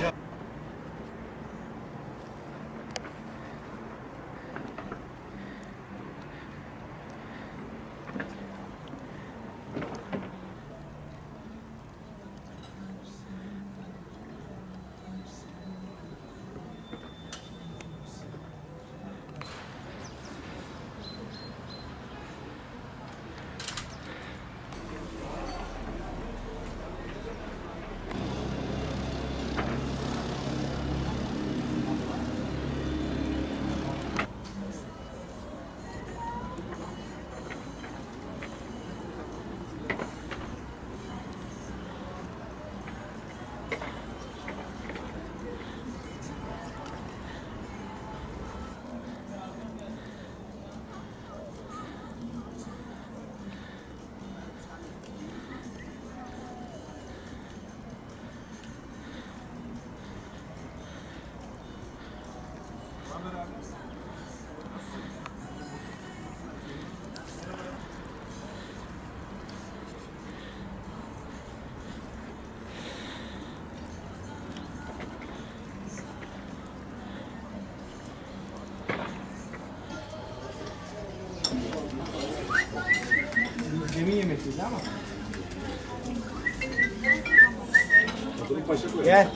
Yeah. Gemi yemekliydi ama. Gel.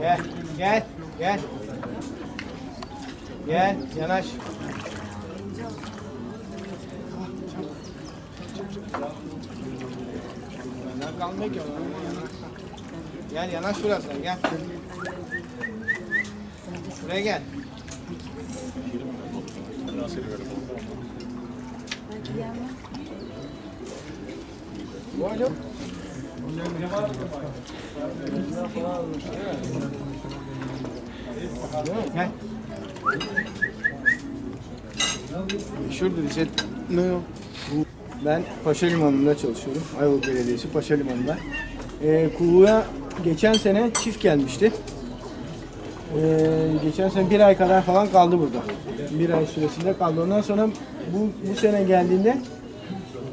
Gel, gel, gel. Gel, yanaş. Benden kalmıyor ki. Gel yanaş biraz sen gel. Şuraya gel. Bueno. Gel. Şurada diyecek ne yok? Ben Paşa Limanı'nda çalışıyorum. Ayvalık Belediyesi Paşa Limanı'nda. Ee, kuyuya geçen sene çift gelmişti. Ee, geçen sene bir ay kadar falan kaldı burada. Bir ay süresinde kaldı. Ondan sonra bu, bu sene geldiğinde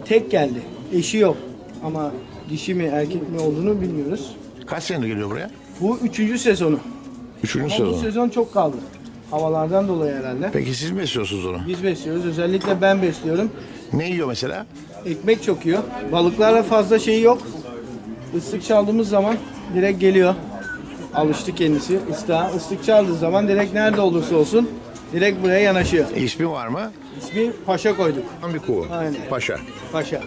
tek geldi. Eşi yok. Ama dişi mi erkek mi olduğunu bilmiyoruz. Kaç senedir geliyor buraya? Bu üçüncü sezonu. Üçüncü Ama bu sezon. sezon çok kaldı. Havalardan dolayı herhalde. Peki siz mi besliyorsunuz onu? Biz besliyoruz. Özellikle ben besliyorum. Ne yiyor mesela? Ekmek çok yiyor. Balıklarla fazla şeyi yok. Islık çaldığımız zaman direkt geliyor. Alıştı kendisi. Islağa ıslık çaldığı zaman direkt nerede olursa olsun direkt buraya yanaşıyor. İsmi var mı? İsmi Paşa koyduk. Tam bir kuğu. Aynen. Paşa. Paşa.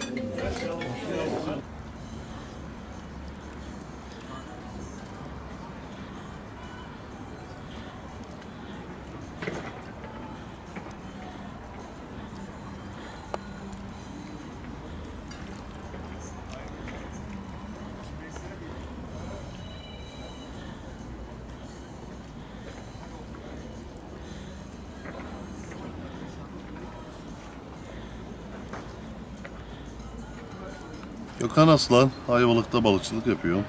Gökhan Aslan, Ayvalık'ta balıkçılık yapıyor.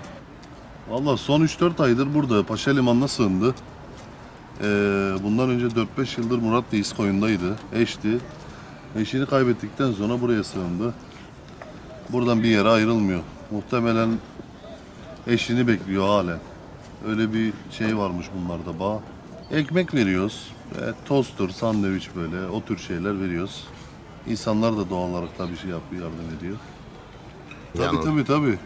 Valla son 3-4 aydır burada Paşa Limanı'na sığındı. Ee, bundan önce 4-5 yıldır Murat Reis koyundaydı. Eşti. Eşini kaybettikten sonra buraya sığındı. Buradan bir yere ayrılmıyor. Muhtemelen eşini bekliyor halen. Öyle bir şey varmış bunlarda bağ. Ekmek veriyoruz. E, tosttur, sandviç böyle o tür şeyler veriyoruz. İnsanlar da doğal olarak tabii şey yapıyor, yardım ediyor. Tabii tabii tabii.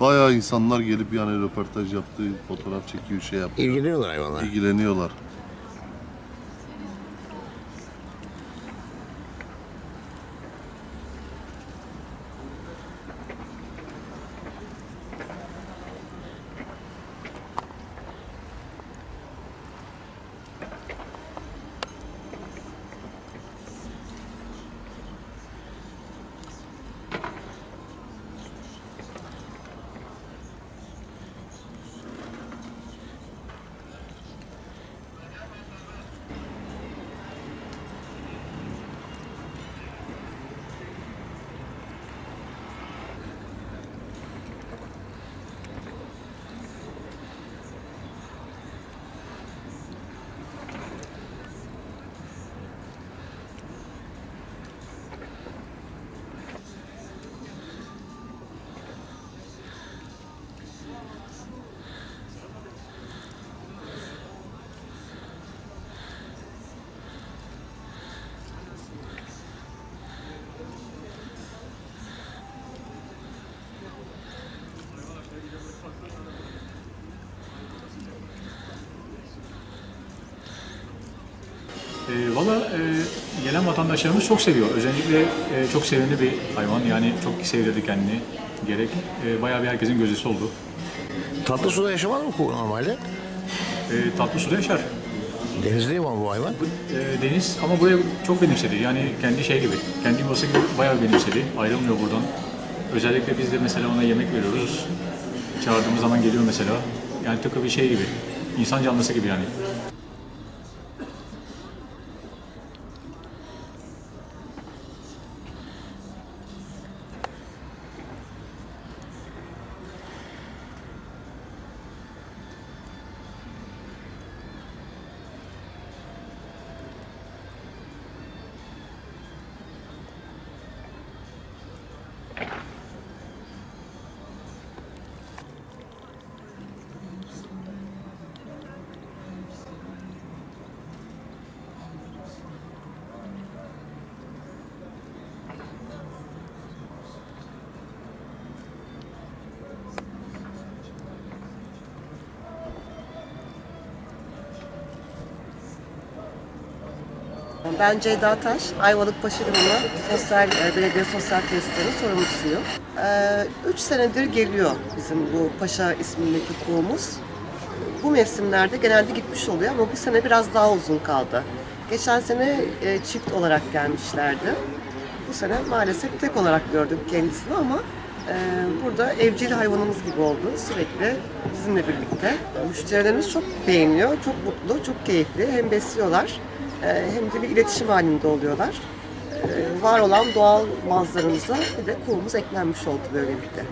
Bayağı insanlar gelip yani röportaj yaptı, fotoğraf çekiyor, şey yaptı. İlgileniyorlar hayvanlar. İlgileniyorlar. Valla e, gelen vatandaşlarımız çok seviyor. Özellikle e, çok sevimli bir hayvan. Yani çok sevdirdi kendini. Gerek e, bayağı bir herkesin gözdesi oldu. Tatlı suda yaşamaz mı kuğu normalde? E, tatlı suda yaşar. Denizde mi bu hayvan? E, deniz ama buraya çok benimsedi. Yani kendi şey gibi, kendi yuvası gibi bayağı benimsedi. Ayrılmıyor buradan. Özellikle biz de mesela ona yemek veriyoruz. Çağırdığımız zaman geliyor mesela. Yani tıpkı bir şey gibi. İnsan canlısı gibi yani. Ben Ceyda Taş, Ayvalık Paşalimanı Sosyal e, Belediye Sosyal Tesisleri sorumlusuyum. 3 senedir geliyor bizim bu Paşa ismindeki kuğumuz. Bu mevsimlerde genelde gitmiş oluyor ama bu sene biraz daha uzun kaldı. Geçen sene e, çift olarak gelmişlerdi. Bu sene maalesef tek olarak gördük kendisini ama e, burada evcil hayvanımız gibi oldu. Sürekli bizimle birlikte. Müşterilerimiz çok beğeniyor, çok mutlu, çok keyifli. Hem besliyorlar e, hem de bir iletişim halinde oluyorlar. E, var olan doğal manzaramıza bir de kuğumuz eklenmiş oldu böylelikle.